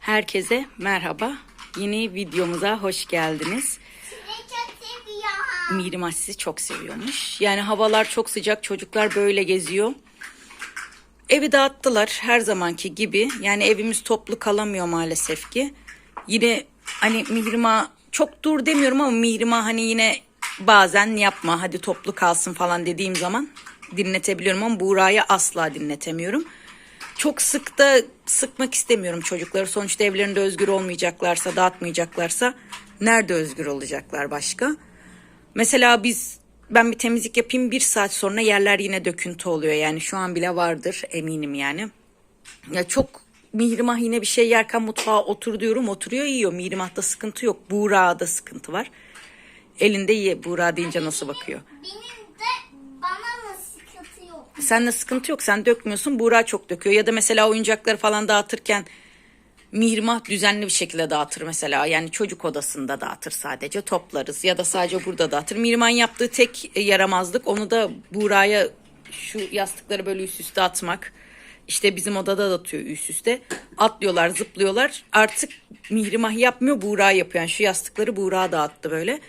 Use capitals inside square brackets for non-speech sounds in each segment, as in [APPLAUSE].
Herkese merhaba. Yeni videomuza hoş geldiniz. Mihrimah sizi çok seviyormuş. Yani havalar çok sıcak, çocuklar böyle geziyor. Evi dağıttılar her zamanki gibi. Yani evimiz toplu kalamıyor maalesef ki. Yine hani Mihrimah çok dur demiyorum ama Mihrimah hani yine bazen yapma hadi toplu kalsın falan dediğim zaman dinletebiliyorum ama Buğra'yı asla dinletemiyorum. Çok sık da sıkmak istemiyorum çocukları. Sonuçta evlerinde özgür olmayacaklarsa, dağıtmayacaklarsa nerede özgür olacaklar başka? Mesela biz ben bir temizlik yapayım bir saat sonra yerler yine döküntü oluyor. Yani şu an bile vardır eminim yani. Ya çok Mihrimah yine bir şey yerken mutfağa otur diyorum oturuyor yiyor. Mihrimah'ta sıkıntı yok. Buğra'da sıkıntı var. Elinde ye. Buğra deyince nasıl bakıyor? Benim de bana mı sıkıntı yok? Sende sıkıntı yok. Sen dökmüyorsun. Buğra çok döküyor. Ya da mesela oyuncakları falan dağıtırken Mihrimah düzenli bir şekilde dağıtır mesela. Yani çocuk odasında dağıtır sadece. Toplarız. Ya da sadece burada dağıtır. Mihrimah'ın yaptığı tek yaramazlık onu da Buğra'ya şu yastıkları böyle üst üste atmak. İşte bizim odada da atıyor üst üste. Atlıyorlar, zıplıyorlar. Artık Mihrimah yapmıyor, Buğra yapıyor. Yani şu yastıkları Buğra dağıttı böyle.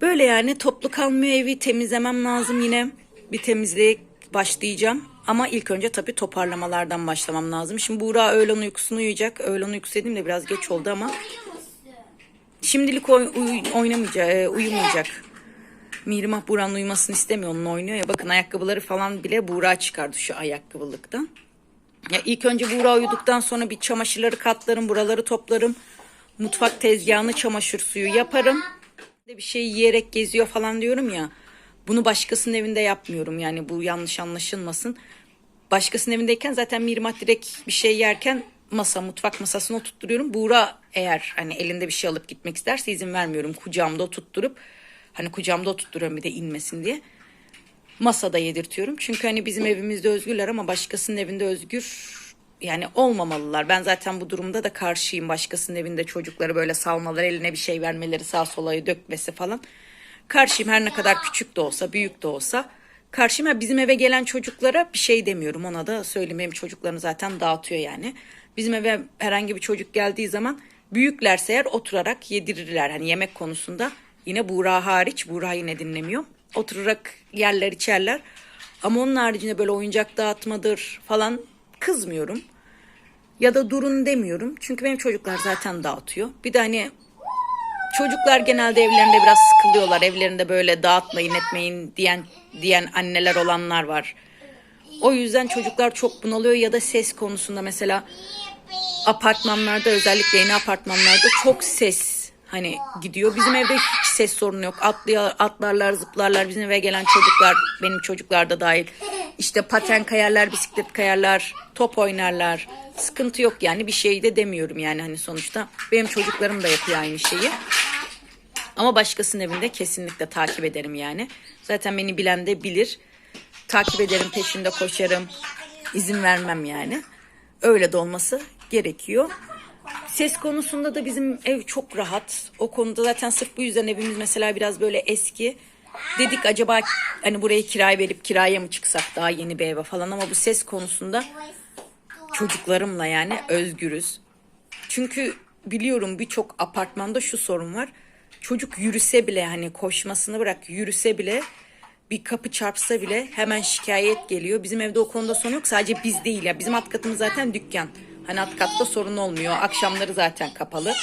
Böyle yani toplu kalmıyor evi temizlemem lazım yine. Bir temizliğe başlayacağım. Ama ilk önce tabii toparlamalardan başlamam lazım. Şimdi Buğra öğlen uykusunu uyuyacak. Öğlen uykusu dediğim de biraz geç oldu ama. Şimdilik oy, uy- oynamayacak, e, uyumayacak. Mihrimah Buğra'nın uyumasını istemiyor. Onunla oynuyor ya. Bakın ayakkabıları falan bile Buğra çıkardı şu ayakkabılıktan. Ya ilk önce Buğra uyuduktan sonra bir çamaşırları katlarım, buraları toplarım. Mutfak tezgahını çamaşır suyu yaparım. Bir şey yiyerek geziyor falan diyorum ya. Bunu başkasının evinde yapmıyorum yani bu yanlış anlaşılmasın. Başkasının evindeyken zaten Mirmat direkt bir şey yerken masa mutfak masasına oturtturuyorum. Buğra eğer hani elinde bir şey alıp gitmek isterse izin vermiyorum. Kucağımda oturtturup hani kucağımda oturtturuyorum bir de inmesin diye. Masada yedirtiyorum. Çünkü hani bizim evimizde özgürler ama başkasının evinde özgür yani olmamalılar. Ben zaten bu durumda da karşıyım. Başkasının evinde çocukları böyle salmaları, eline bir şey vermeleri, sağ sola dökmesi falan. Karşıyım her ne kadar küçük de olsa, büyük de olsa. Karşıyım ya bizim eve gelen çocuklara bir şey demiyorum. Ona da söyleyeyim benim çocuklarını zaten dağıtıyor yani. Bizim eve herhangi bir çocuk geldiği zaman büyüklerse eğer oturarak yedirirler. Hani yemek konusunda yine Buğra hariç. Buğra yine dinlemiyor. Oturarak yerler içerler. Ama onun haricinde böyle oyuncak dağıtmadır falan kızmıyorum. Ya da durun demiyorum. Çünkü benim çocuklar zaten dağıtıyor. Bir de hani çocuklar genelde evlerinde biraz sıkılıyorlar. Evlerinde böyle dağıtmayın etmeyin diyen diyen anneler olanlar var. O yüzden çocuklar çok bunalıyor ya da ses konusunda mesela apartmanlarda özellikle yeni apartmanlarda çok ses hani gidiyor. Bizim evde hiç ses sorunu yok. Atlıyor, atlarlar, zıplarlar. Bizim eve gelen çocuklar, benim çocuklar da dahil. İşte paten kayarlar, bisiklet kayarlar, top oynarlar. Sıkıntı yok yani bir şey de demiyorum yani hani sonuçta. Benim çocuklarım da yapıyor aynı şeyi. Ama başkasının evinde kesinlikle takip ederim yani. Zaten beni bilen de bilir. Takip ederim, peşinde koşarım. İzin vermem yani. Öyle de olması gerekiyor. Ses konusunda da bizim ev çok rahat. O konuda zaten sırf bu yüzden evimiz mesela biraz böyle eski. Dedik acaba hani burayı kiraya verip kiraya mı çıksak daha yeni bir eve falan ama bu ses konusunda çocuklarımla yani özgürüz. Çünkü biliyorum birçok apartmanda şu sorun var. Çocuk yürüse bile hani koşmasını bırak yürüse bile bir kapı çarpsa bile hemen şikayet geliyor. Bizim evde o konuda sorun yok. Sadece biz değil ya. Bizim alt katımız zaten dükkan. Hani alt katta sorun olmuyor. Akşamları zaten kapalı.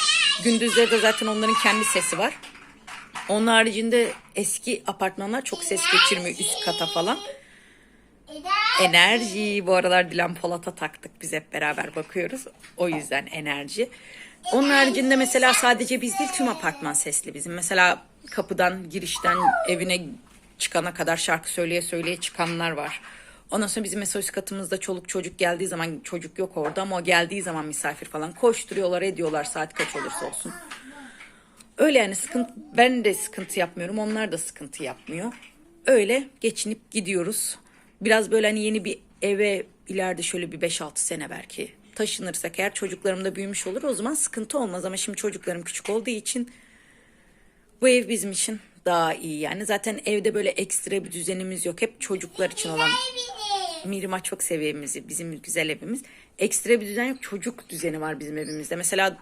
Gündüzleri de zaten onların kendi sesi var. Onun haricinde eski apartmanlar çok ses geçirmiyor üst kata falan. Enerji. Bu aralar Dilan Polat'a taktık. Biz hep beraber bakıyoruz. O yüzden enerji. Onun haricinde mesela sadece biz değil tüm apartman sesli bizim. Mesela kapıdan girişten evine çıkana kadar şarkı söyleye söyleye çıkanlar var. Ondan sonra bizim mesela üst katımızda çoluk çocuk geldiği zaman çocuk yok orada ama o geldiği zaman misafir falan koşturuyorlar ediyorlar saat kaç olursa olsun. Öyle yani sıkıntı ben de sıkıntı yapmıyorum onlar da sıkıntı yapmıyor. Öyle geçinip gidiyoruz. Biraz böyle hani yeni bir eve ileride şöyle bir 5-6 sene belki taşınırsak eğer çocuklarım da büyümüş olur o zaman sıkıntı olmaz ama şimdi çocuklarım küçük olduğu için bu ev bizim için daha iyi yani. Zaten evde böyle ekstra bir düzenimiz yok. Hep çocuklar için olan Mirima çok seviyor bizim güzel evimiz. ekstra bir düzen yok. Çocuk düzeni var bizim evimizde. Mesela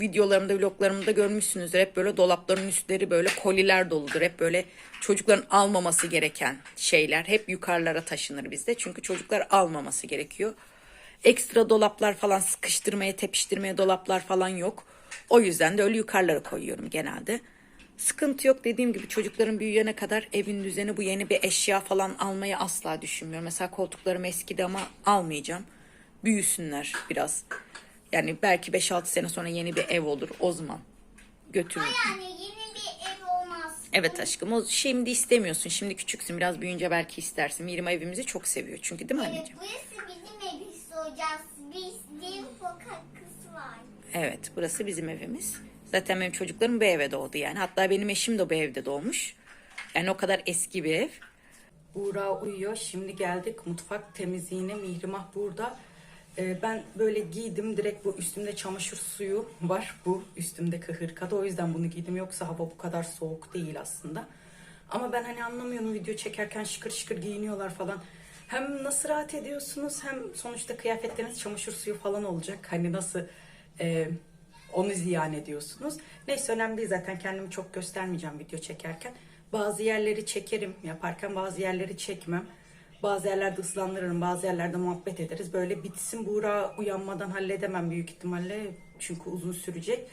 videolarımda, vloglarımda görmüşsünüzdür. Hep böyle dolapların üstleri böyle koliler doludur. Hep böyle çocukların almaması gereken şeyler hep yukarılara taşınır bizde. Çünkü çocuklar almaması gerekiyor. Ekstra dolaplar falan sıkıştırmaya, tepiştirmeye dolaplar falan yok. O yüzden de öyle yukarılara koyuyorum genelde. Sıkıntı yok dediğim gibi çocukların büyüyene kadar evin düzeni bu yeni bir eşya falan almayı asla düşünmüyorum. Mesela koltuklarım eskidi ama almayacağım. Büyüsünler biraz. Yani belki 5-6 sene sonra yeni bir ev olur o zaman götürürüm. Yani yeni bir ev olmaz. Evet aşkım o şimdi istemiyorsun. Şimdi küçüksün biraz büyüyünce belki istersin. Mirim evimizi çok seviyor çünkü değil mi Evet, anneciğim? burası bizim evimiz olacak. Bizim sokakısı var. Evet burası bizim evimiz. Zaten benim çocuklarım bu eve doğdu yani. Hatta benim eşim de bu evde doğmuş. Yani o kadar eski bir ev. Buğra uyuyor. Şimdi geldik mutfak temizliğine. Mihrimah burada. Ee, ben böyle giydim. Direkt bu üstümde çamaşır suyu var. Bu üstümdeki hırkada. O yüzden bunu giydim. Yoksa hava bu kadar soğuk değil aslında. Ama ben hani anlamıyorum video çekerken şıkır şıkır giyiniyorlar falan. Hem nasıl rahat ediyorsunuz hem sonuçta kıyafetleriniz çamaşır suyu falan olacak. Hani nasıl e, onu ziyan ediyorsunuz. Neyse önemli değil zaten kendimi çok göstermeyeceğim video çekerken. Bazı yerleri çekerim yaparken bazı yerleri çekmem. Bazı yerlerde ıslandırırım, bazı yerlerde muhabbet ederiz. Böyle bitsin Buğra uyanmadan halledemem büyük ihtimalle. Çünkü uzun sürecek.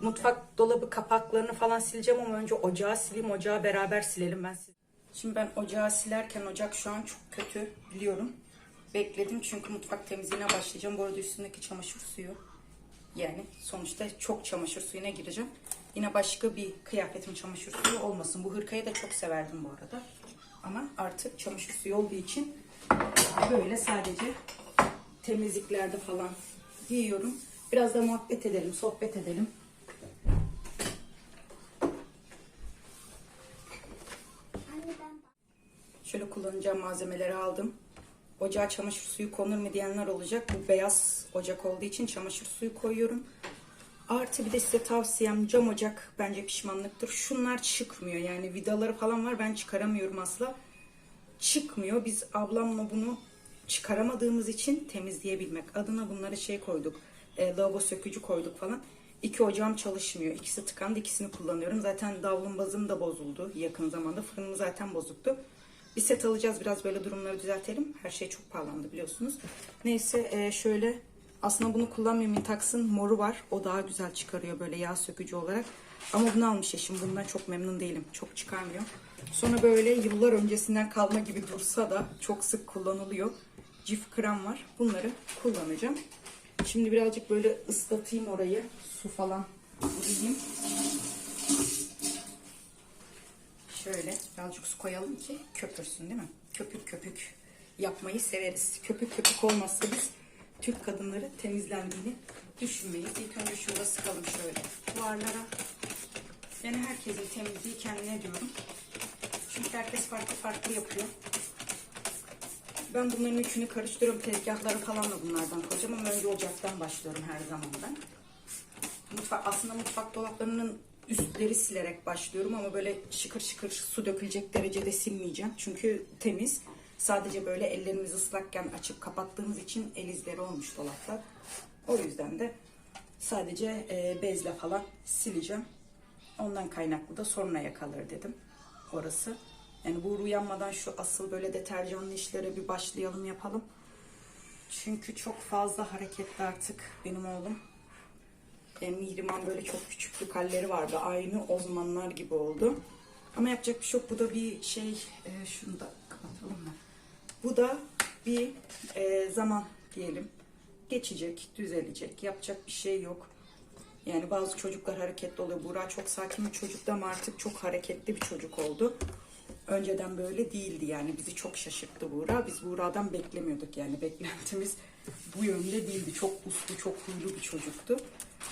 Mutfak dolabı kapaklarını falan sileceğim ama önce ocağı sileyim. Ocağı beraber silelim ben Şimdi ben ocağı silerken ocak şu an çok kötü biliyorum. Bekledim çünkü mutfak temizliğine başlayacağım. Bu arada üstündeki çamaşır suyu. Yani sonuçta çok çamaşır suyuna gireceğim. Yine başka bir kıyafetim çamaşır suyu olmasın. Bu hırkayı da çok severdim bu arada. Ama artık çamaşır suyu olduğu için böyle sadece temizliklerde falan giyiyorum. Biraz da muhabbet edelim, sohbet edelim. Şöyle kullanacağım malzemeleri aldım. Ocağa çamaşır suyu konur mu diyenler olacak. Bu beyaz ocak olduğu için çamaşır suyu koyuyorum. Artı bir de size tavsiyem cam ocak bence pişmanlıktır. Şunlar çıkmıyor yani vidaları falan var ben çıkaramıyorum asla. Çıkmıyor. Biz ablamla bunu çıkaramadığımız için temizleyebilmek adına bunlara şey koyduk. E, lavabo sökücü koyduk falan. İki ocağım çalışmıyor. İkisi tıkandı. ikisini kullanıyorum. Zaten davlumbazım da bozuldu yakın zamanda. Fırınım zaten bozuktu. Bir set alacağız. Biraz böyle durumları düzeltelim. Her şey çok pahalandı biliyorsunuz. Neyse e, şöyle aslında bunu kullanmıyorum. Mintax'ın moru var. O daha güzel çıkarıyor böyle yağ sökücü olarak. Ama bunu almış eşim. Bundan çok memnun değilim. Çok çıkarmıyor. Sonra böyle yıllar öncesinden kalma gibi dursa da çok sık kullanılıyor. Cif krem var. Bunları kullanacağım. Şimdi birazcık böyle ıslatayım orayı. Su falan vurayım. Şöyle birazcık su koyalım ki köpürsün değil mi? Köpük köpük yapmayı severiz. Köpük köpük olmazsa biz Türk kadınları temizlendiğini düşünmeyiz. İlk önce şurada sıkalım şöyle duvarlara. Yani herkesin temizliği kendine diyorum. Çünkü herkes farklı farklı yapıyor. Ben bunların üçünü karıştırıyorum. Tezgahları falan da bunlardan koyacağım ama önce ocaktan başlıyorum her zaman ben. Mutfak, aslında mutfak dolaplarının üstleri silerek başlıyorum ama böyle şıkır şıkır su dökülecek derecede silmeyeceğim. Çünkü temiz. Sadece böyle ellerimiz ıslakken açıp kapattığımız için el izleri olmuş dolaplar. O yüzden de sadece e, bezle falan sileceğim. Ondan kaynaklı da sonraya kalır dedim orası. Yani bu uyanmadan şu asıl böyle deterjanlı işlere bir başlayalım yapalım. Çünkü çok fazla hareketli artık benim oğlum. E, Mihrimah böyle çok küçüklük halleri vardı. Aynı o zamanlar gibi oldu. Ama yapacak bir şey yok. Bu da bir şey. E, şunu da kapatalım mı? Bu da bir e, zaman diyelim. Geçecek, düzelecek. Yapacak bir şey yok. Yani bazı çocuklar hareketli oluyor. Buğra çok sakin bir çocuktu ama artık çok hareketli bir çocuk oldu. Önceden böyle değildi yani bizi çok şaşırttı Buğra. Biz Buğra'dan beklemiyorduk yani [LAUGHS] beklentimiz bu yönde değildi. Çok uslu, çok huylu bir çocuktu.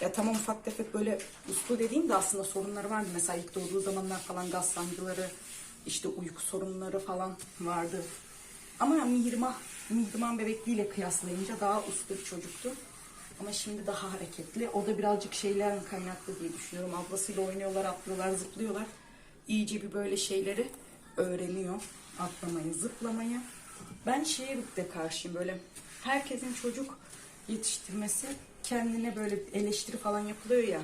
Ya tamam ufak tefek böyle uslu dediğim de aslında sorunları vardı. Mesela ilk doğduğu zamanlar falan gaz sancıları, işte uyku sorunları falan vardı. Ama Mihrimah, Mihrimah bebekliğiyle kıyaslayınca daha uslu bir çocuktu. Ama şimdi daha hareketli. O da birazcık şeylerden kaynaklı diye düşünüyorum. Ablasıyla oynuyorlar, atlıyorlar, zıplıyorlar. İyice bir böyle şeyleri öğreniyor. Atlamayı, zıplamayı. Ben şeye de karşıyım böyle. Herkesin çocuk yetiştirmesi kendine böyle eleştiri falan yapılıyor ya.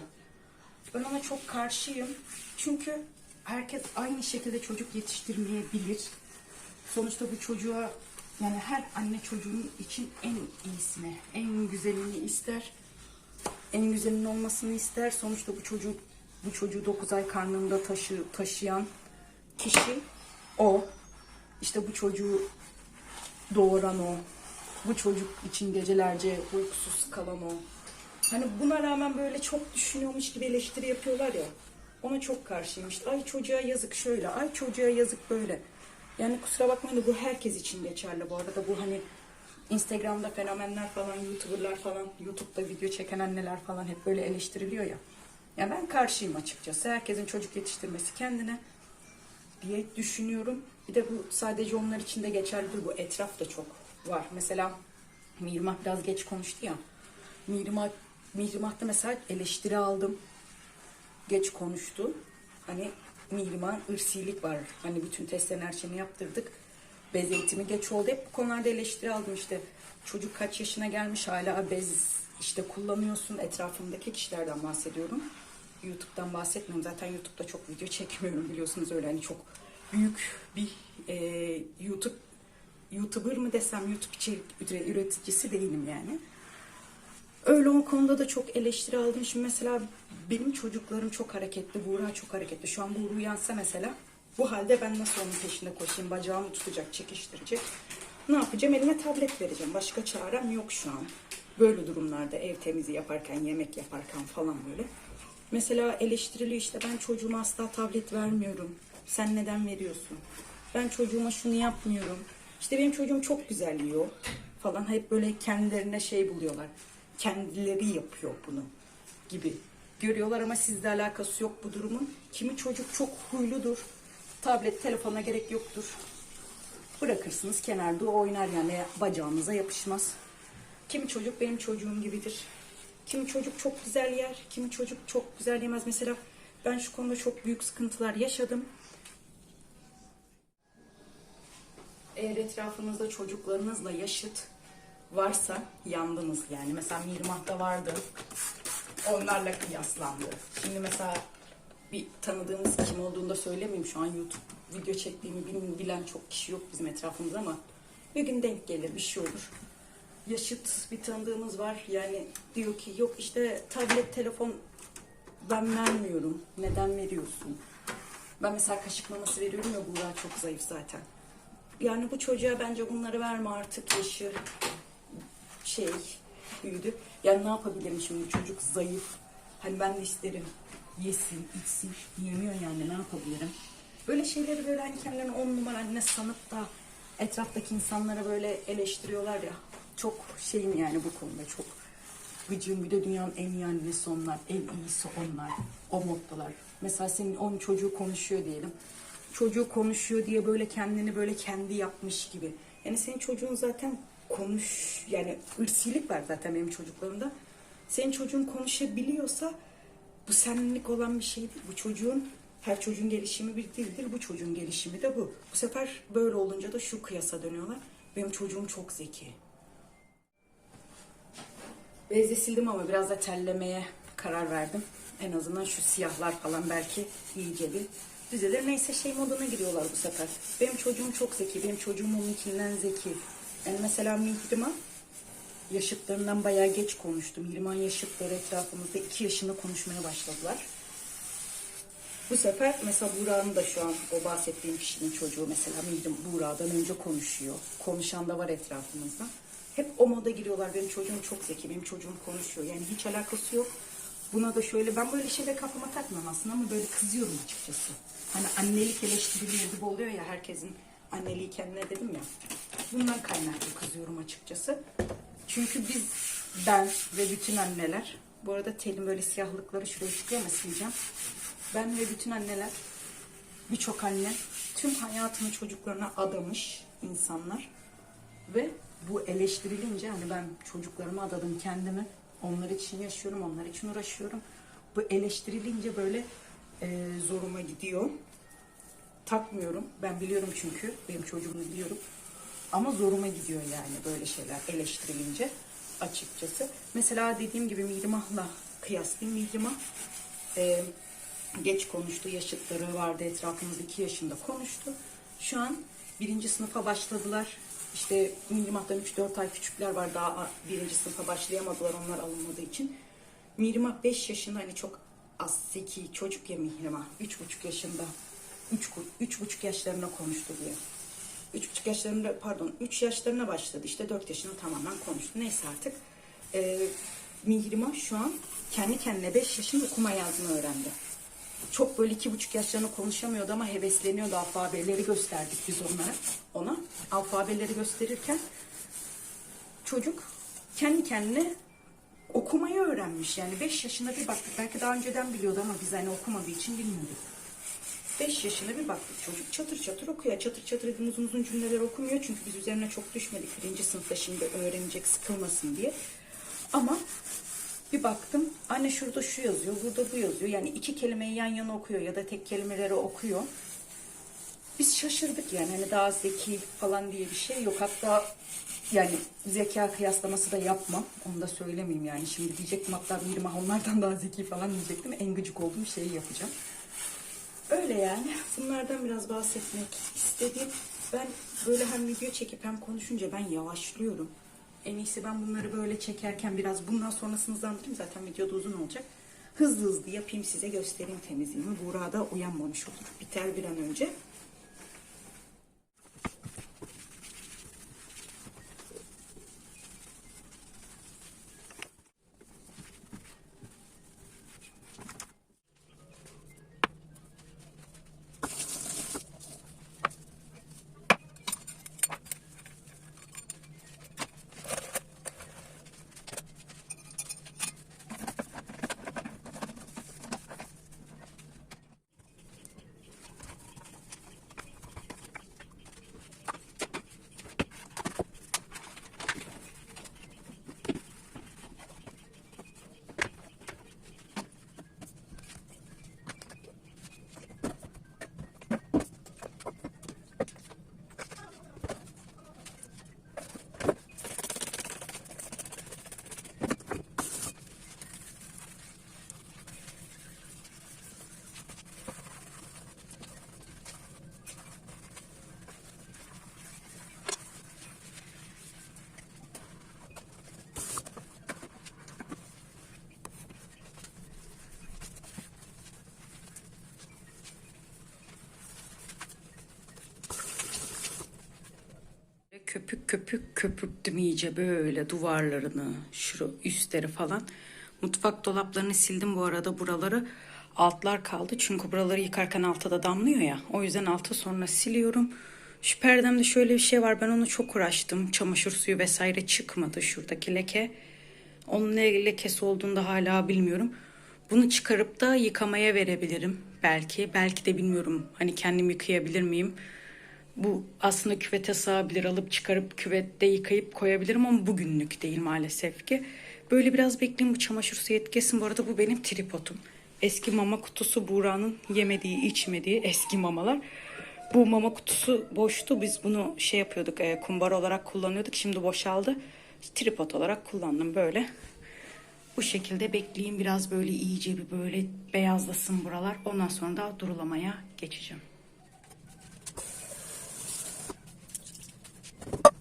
Ben ona çok karşıyım. Çünkü herkes aynı şekilde çocuk yetiştirmeyebilir. Sonuçta bu çocuğa yani her anne çocuğun için en iyisini, en güzelini ister. En güzelinin olmasını ister. Sonuçta bu çocuk bu çocuğu 9 ay karnında taşı, taşıyan kişi o. İşte bu çocuğu doğuran o. Bu çocuk için gecelerce uykusuz kalan o. Hani buna rağmen böyle çok düşünüyormuş gibi eleştiri yapıyorlar ya. Ona çok karşıyım işte. Ay çocuğa yazık şöyle, ay çocuğa yazık böyle. Yani kusura bakmayın da bu herkes için geçerli bu arada. Bu hani Instagram'da fenomenler falan, YouTuber'lar falan, YouTube'da video çeken anneler falan hep böyle eleştiriliyor ya. Ya ben karşıyım açıkçası. Herkesin çocuk yetiştirmesi kendine diye düşünüyorum. Bir de bu sadece onlar için de geçerli değil. Bu etrafta çok var. Mesela Mirmah biraz geç konuştu ya. Mirmah, Mirmah'ta mesela eleştiri aldım. Geç konuştu. Hani Mirmah ırsilik var. Hani bütün testlerin her şeyini yaptırdık. Bez eğitimi geç oldu. Hep bu konularda eleştiri aldım işte. Çocuk kaç yaşına gelmiş hala bez işte kullanıyorsun. Etrafımdaki kişilerden bahsediyorum. YouTube'dan bahsetmiyorum. Zaten YouTube'da çok video çekmiyorum biliyorsunuz öyle hani çok büyük bir e, YouTube YouTuber mı desem YouTube içerik üreticisi değilim yani. Öyle o konuda da çok eleştiri aldım. Şimdi mesela benim çocuklarım çok hareketli, Buğra çok hareketli. Şu an Buğra uyansa mesela bu halde ben nasıl onun peşinde koşayım? Bacağımı tutacak, çekiştirecek. Ne yapacağım? Elime tablet vereceğim. Başka çarem yok şu an. Böyle durumlarda ev temizliği yaparken, yemek yaparken falan böyle. Mesela eleştiriliyor işte ben çocuğuma asla tablet vermiyorum. Sen neden veriyorsun? Ben çocuğuma şunu yapmıyorum. İşte benim çocuğum çok güzel yiyor falan. Hep böyle kendilerine şey buluyorlar. Kendileri yapıyor bunu gibi görüyorlar ama sizle alakası yok bu durumun. Kimi çocuk çok huyludur. Tablet, telefona gerek yoktur. Bırakırsınız kenarda oynar yani bacağınıza yapışmaz. Kimi çocuk benim çocuğum gibidir. Kimi çocuk çok güzel yer, kimi çocuk çok güzel yemez. Mesela ben şu konuda çok büyük sıkıntılar yaşadım. Eğer etrafınızda çocuklarınızla yaşıt varsa yandınız yani. Mesela Mirmah'ta vardı. Onlarla kıyaslandı. Şimdi mesela bir tanıdığınız kim olduğunu da söylemeyeyim. Şu an YouTube video çektiğimi bil- bilen çok kişi yok bizim etrafımızda ama bir gün denk gelir bir şey olur. Yaşıt bir tanıdığımız var. Yani diyor ki yok işte tablet, telefon ben vermiyorum. Neden veriyorsun? Ben mesela kaşık maması veriyorum ya Buğra çok zayıf zaten. Yani bu çocuğa bence bunları verme artık yaşı şey büyüdü. Yani ne yapabilirim şimdi çocuk zayıf. Hani ben de isterim yesin, içsin. Yemiyor yani ne yapabilirim? Böyle şeyleri böyle hani kendilerini on numara anne sanıp da etraftaki insanlara böyle eleştiriyorlar ya. Çok şeyim yani bu konuda çok gıcığım. Bir de dünyanın en iyi annesi onlar. En iyisi onlar. O moddalar. Mesela senin onun çocuğu konuşuyor diyelim. Çocuğu konuşuyor diye böyle kendini böyle kendi yapmış gibi. Yani senin çocuğun zaten konuş yani ırsilik var zaten benim çocuklarımda. Senin çocuğun konuşabiliyorsa bu senlik olan bir şey. Bu çocuğun her çocuğun gelişimi bir değildir. Bu çocuğun gelişimi de bu. Bu sefer böyle olunca da şu kıyasa dönüyorlar. Benim çocuğum çok zeki. Bezle sildim ama biraz da tellemeye karar verdim. En azından şu siyahlar falan belki iyice bir düzelir. Neyse şey moduna giriyorlar bu sefer. Benim çocuğum çok zeki. Benim çocuğum onunkinden zeki. Yani mesela Mihrimah yaşıtlarından bayağı geç konuştum. Mihrimah yaşıtları etrafımızda iki yaşında konuşmaya başladılar. Bu sefer mesela Buğra'nın da şu an o bahsettiğim kişinin çocuğu mesela Mihrim Buğra'dan önce konuşuyor. Konuşan da var etrafımızda. Hep o moda giriyorlar. Benim çocuğum çok zeki, benim çocuğum konuşuyor. Yani hiç alakası yok. Buna da şöyle, ben böyle şeyleri kafama takmam aslında ama böyle kızıyorum açıkçası. Hani annelik eleştiriliyor gibi oluyor ya herkesin anneliği kendine dedim ya. Bundan kaynaklı kızıyorum açıkçası. Çünkü biz, ben ve bütün anneler, bu arada telim böyle siyahlıkları şuraya çıkıyor ama sileceğim. Ben ve bütün anneler, birçok anne tüm hayatını çocuklarına adamış insanlar. Ve bu eleştirilince hani ben çocuklarıma adadım kendimi. Onlar için yaşıyorum, onlar için uğraşıyorum. Bu eleştirilince böyle e, zoruma gidiyor. Takmıyorum. Ben biliyorum çünkü. Benim çocuğumu biliyorum. Ama zoruma gidiyor yani böyle şeyler eleştirilince. açıkçası. Mesela dediğim gibi Mihrimah'la kıyaslayayım. Mihrimah e, geç konuştu. Yaşıtları vardı etrafımızda 2 yaşında konuştu. Şu an birinci sınıfa başladılar. İşte Mihrimah'tan 3-4 ay küçükler var. Daha birinci sınıfa başlayamadılar onlar alınmadığı için. Mihrimah 5 yaşında hani çok az zeki çocuk ya Mihrimah. 3,5 yaşında. 3 üç, buçuk yaşlarında konuştu diye. Üç buçuk yaşlarında pardon 3 yaşlarına başladı işte 4 yaşında tamamen konuştu. Neyse artık. Ee, Mihrimah şu an kendi kendine 5 yaşında okuma yazma öğrendi. Çok böyle iki buçuk yaşlarında konuşamıyordu ama hevesleniyordu. Alfabeleri gösterdik biz onlara. Ona alfabeleri gösterirken çocuk kendi kendine okumayı öğrenmiş. Yani 5 yaşında bir baktık. Belki daha önceden biliyordu ama biz hani okumadığı için bilmiyorduk. 5 yaşında bir baktık çocuk çatır çatır okuyor. Çatır çatır edin uzun uzun cümleler okumuyor. Çünkü biz üzerine çok düşmedik. Birinci sınıfta şimdi öğrenecek sıkılmasın diye. Ama bir baktım anne şurada şu yazıyor, burada bu yazıyor. Yani iki kelimeyi yan yana okuyor ya da tek kelimeleri okuyor. Biz şaşırdık yani hani daha zeki falan diye bir şey yok. Hatta yani zeka kıyaslaması da yapmam. Onu da söylemeyeyim yani. Şimdi diyecektim hatta Mirmah onlardan daha zeki falan diyecektim. En gıcık olduğum şeyi yapacağım. Öyle yani. Bunlardan biraz bahsetmek istedim. Ben böyle hem video çekip hem konuşunca ben yavaşlıyorum. En iyisi ben bunları böyle çekerken biraz bundan sonrasını hızlandırayım. Zaten videoda uzun olacak. Hızlı hızlı yapayım size göstereyim temizliğimi. Buğra da uyanmamış olur. Biter bir an önce. Köpük köpük köpürttüm iyice böyle duvarlarını, şu üstleri falan. Mutfak dolaplarını sildim bu arada buraları. Altlar kaldı çünkü buraları yıkarken alta da damlıyor ya. O yüzden alta sonra siliyorum. Şu perdemde şöyle bir şey var. Ben onu çok uğraştım. Çamaşır suyu vesaire çıkmadı şuradaki leke. Onun ne lekesi olduğunu da hala bilmiyorum. Bunu çıkarıp da yıkamaya verebilirim belki. Belki de bilmiyorum. Hani kendim yıkayabilir miyim? Bu aslında küvete sığabilir. Alıp çıkarıp küvette yıkayıp koyabilirim ama bugünlük değil maalesef ki. Böyle biraz bekleyeyim bu çamaşır suyu etkesin. Bu arada bu benim tripodum. Eski mama kutusu Buğra'nın yemediği, içmediği eski mamalar. Bu mama kutusu boştu. Biz bunu şey yapıyorduk, e, kumbara olarak kullanıyorduk. Şimdi boşaldı. Tripod olarak kullandım böyle. Bu şekilde bekleyeyim biraz böyle iyice bir böyle beyazlasın buralar. Ondan sonra da durulamaya geçeceğim. Oh.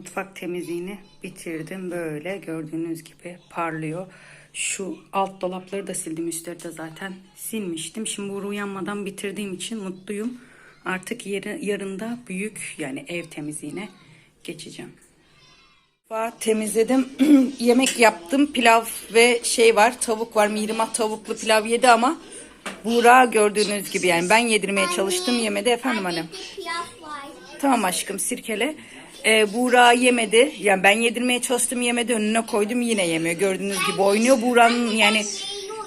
Mutfak temizliğini bitirdim. Böyle gördüğünüz gibi parlıyor. Şu alt dolapları da sildim üstleri de zaten silmiştim. Şimdi Buğra uyanmadan bitirdiğim için mutluyum. Artık yarı, yarında büyük yani ev temizliğine geçeceğim. Mutfağı temizledim. [CLEARS THROAT] Yemek yaptım. Pilav ve şey var. Tavuk var. Mihrimah tavuklu pilav yedi ama Buğra gördüğünüz gibi yani ben yedirmeye çalıştım yemedi efendim annem. Tamam aşkım sirkele. Ee, Buğra yemedi. Yani ben yedirmeye çalıştım yemedi. Önüne koydum yine yemiyor. Gördüğünüz gibi oynuyor. Buğra'nın yani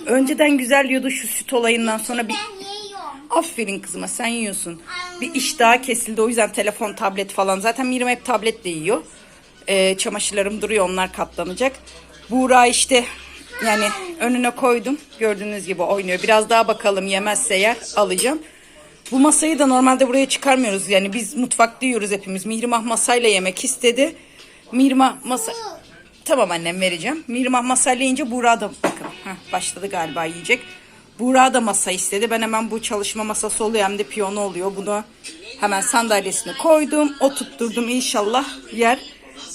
önceden güzel yiyordu şu süt olayından sonra bir. Aferin kızıma sen yiyorsun. Bir iştahı kesildi o yüzden telefon, tablet falan. Zaten Mirim hep tabletle yiyor. Ee, çamaşırlarım duruyor onlar katlanacak. Buğra işte yani önüne koydum. Gördüğünüz gibi oynuyor. Biraz daha bakalım yemezse yer alacağım. Bu masayı da normalde buraya çıkarmıyoruz. Yani biz mutfakta yiyoruz hepimiz. Mihrimah masayla yemek istedi. Mihrimah masa... Tamam annem vereceğim. Mihrimah masayla yiyince Buğra da bakın. Heh, başladı galiba yiyecek. Buğra da masa istedi. Ben hemen bu çalışma masası oluyor hem de piyano oluyor. Bunu hemen sandalyesine koydum. Oturtturdum inşallah yer.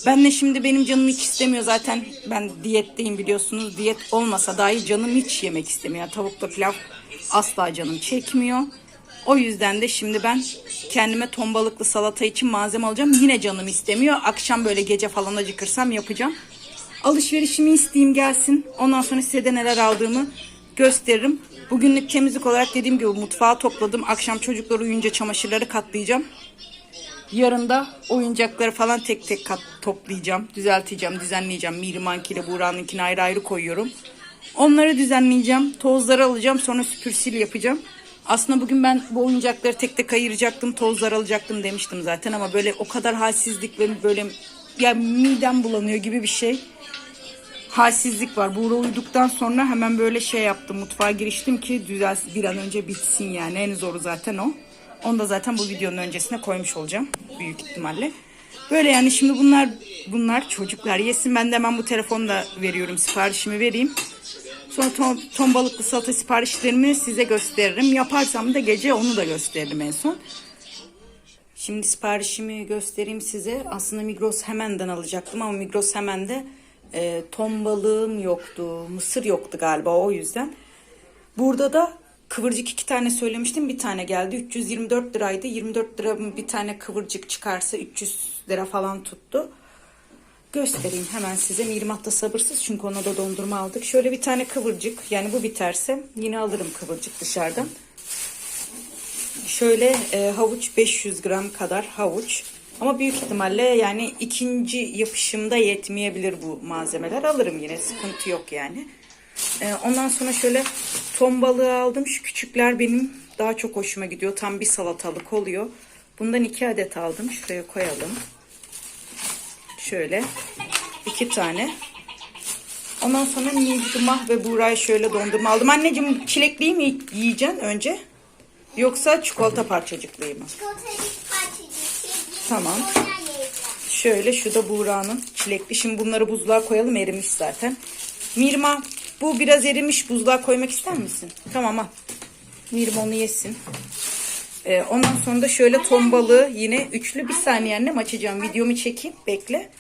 Ben de şimdi benim canım hiç istemiyor zaten. Ben diyetteyim biliyorsunuz. Diyet olmasa dahi canım hiç yemek istemiyor. Tavukla pilav asla canım çekmiyor. O yüzden de şimdi ben kendime ton balıklı salata için malzeme alacağım. Yine canım istemiyor. Akşam böyle gece falan acıkırsam yapacağım. Alışverişimi isteyeyim gelsin. Ondan sonra size de neler aldığımı gösteririm. Bugünlük temizlik olarak dediğim gibi mutfağı topladım. Akşam çocuklar uyuyunca çamaşırları katlayacağım. Yarın da oyuncakları falan tek tek kat toplayacağım. Düzelteceğim, düzenleyeceğim. Mirimanki ile Buğra'nınkini ayrı ayrı koyuyorum. Onları düzenleyeceğim. Tozları alacağım. Sonra süpürsil yapacağım. Aslında bugün ben bu oyuncakları tek tek ayıracaktım. Tozlar alacaktım demiştim zaten. Ama böyle o kadar halsizlik ve böyle ya midem bulanıyor gibi bir şey. Halsizlik var. Buğra uyuduktan sonra hemen böyle şey yaptım. Mutfağa giriştim ki düzelsin bir an önce bitsin yani. En zoru zaten o. Onu da zaten bu videonun öncesine koymuş olacağım. Büyük ihtimalle. Böyle yani şimdi bunlar bunlar çocuklar yesin. Ben de hemen bu telefonu da veriyorum. Siparişimi vereyim. Sonra ton, ton balıklı salata siparişlerimi size gösteririm. Yaparsam da gece onu da gösteririm en son. Şimdi siparişimi göstereyim size. Aslında Migros hemenden alacaktım ama Migros hemende e, ton balığım yoktu. Mısır yoktu galiba o yüzden. Burada da kıvırcık iki tane söylemiştim. Bir tane geldi. 324 liraydı. 24 lira bir tane kıvırcık çıkarsa 300 lira falan tuttu. Göstereyim hemen size. Mirmat da sabırsız çünkü ona da dondurma aldık. Şöyle bir tane kıvırcık. Yani bu biterse yine alırım kıvırcık dışarıdan. Şöyle e, havuç 500 gram kadar havuç. Ama büyük ihtimalle yani ikinci yapışımda yetmeyebilir bu malzemeler. Alırım yine sıkıntı yok yani. E, ondan sonra şöyle ton balığı aldım. Şu küçükler benim daha çok hoşuma gidiyor. Tam bir salatalık oluyor. Bundan iki adet aldım. Şuraya koyalım. Şöyle iki tane. Ondan sonra Nilgümah ve Buğra'ya şöyle dondurma aldım. Anneciğim çilekliyi mi yiyeceksin önce? Yoksa çikolata parçacıklıyı mı? Tamam. Şöyle şu da Buğra'nın çilekli. Şimdi bunları buzluğa koyalım erimiş zaten. Mirma bu biraz erimiş buzluğa koymak ister misin? Tamam al. Mirma onu yesin. Ee, ondan sonra da şöyle ton balığı yine üçlü bir saniye annem açacağım. Videomu çekeyim bekle.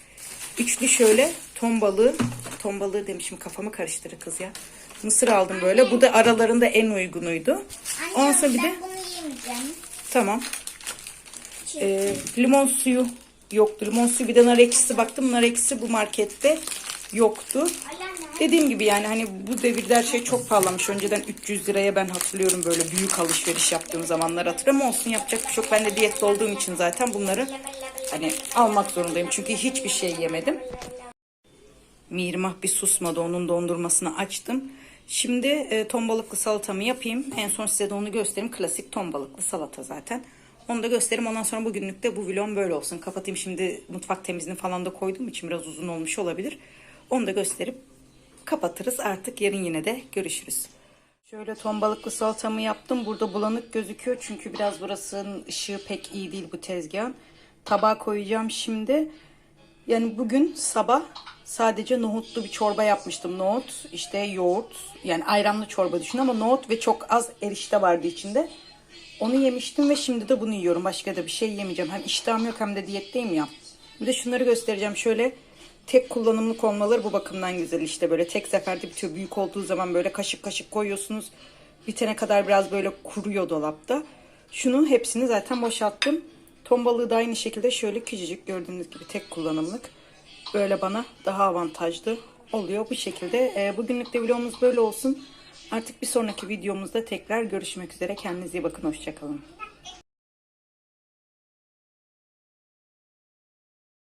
Üçlü şöyle ton balığı. Ton balığı demişim kafamı karıştırır kız ya. Mısır aldım böyle. Bu da aralarında en uygunuydu. Ondan sonra bir de tamam. Ee, limon suyu yoktu. Limon suyu bir de nar ekşisi baktım. Nar ekşisi bu markette yoktu. Dediğim gibi yani hani bu devirde her şey çok pahalanmış. Önceden 300 liraya ben hatırlıyorum böyle büyük alışveriş yaptığım zamanlar hatırlıyorum. Olsun yapacak bir şey yok. Ben de diyette olduğum için zaten bunları hani almak zorundayım. Çünkü hiçbir şey yemedim. Mirmah bir susmadı. Onun dondurmasını açtım. Şimdi e, ton balıklı salatamı yapayım. En son size de onu göstereyim. Klasik ton balıklı salata zaten. Onu da göstereyim. Ondan sonra bugünlük de bu vlog böyle olsun. Kapatayım şimdi mutfak temizliğini falan da koyduğum için biraz uzun olmuş olabilir. Onu da gösterip kapatırız. Artık yarın yine de görüşürüz. Şöyle ton balıklı salatamı yaptım. Burada bulanık gözüküyor. Çünkü biraz burasının ışığı pek iyi değil bu tezgahın. Tabağa koyacağım şimdi. Yani bugün sabah sadece nohutlu bir çorba yapmıştım. Nohut, işte yoğurt, yani ayranlı çorba düşün ama nohut ve çok az erişte vardı içinde. Onu yemiştim ve şimdi de bunu yiyorum. Başka da bir şey yemeyeceğim. Hem iştahım yok hem de diyetteyim ya. Bir de şunları göstereceğim. Şöyle tek kullanımlık olmaları bu bakımdan güzel işte böyle tek seferde bitiyor. Büyük olduğu zaman böyle kaşık kaşık koyuyorsunuz. Bitene kadar biraz böyle kuruyor dolapta. Şunu hepsini zaten boşalttım. Ton balığı da aynı şekilde şöyle küçücük gördüğünüz gibi tek kullanımlık. Böyle bana daha avantajlı oluyor bu şekilde. Ee, bugünlük de vlogumuz böyle olsun. Artık bir sonraki videomuzda tekrar görüşmek üzere. Kendinize iyi bakın. Hoşçakalın.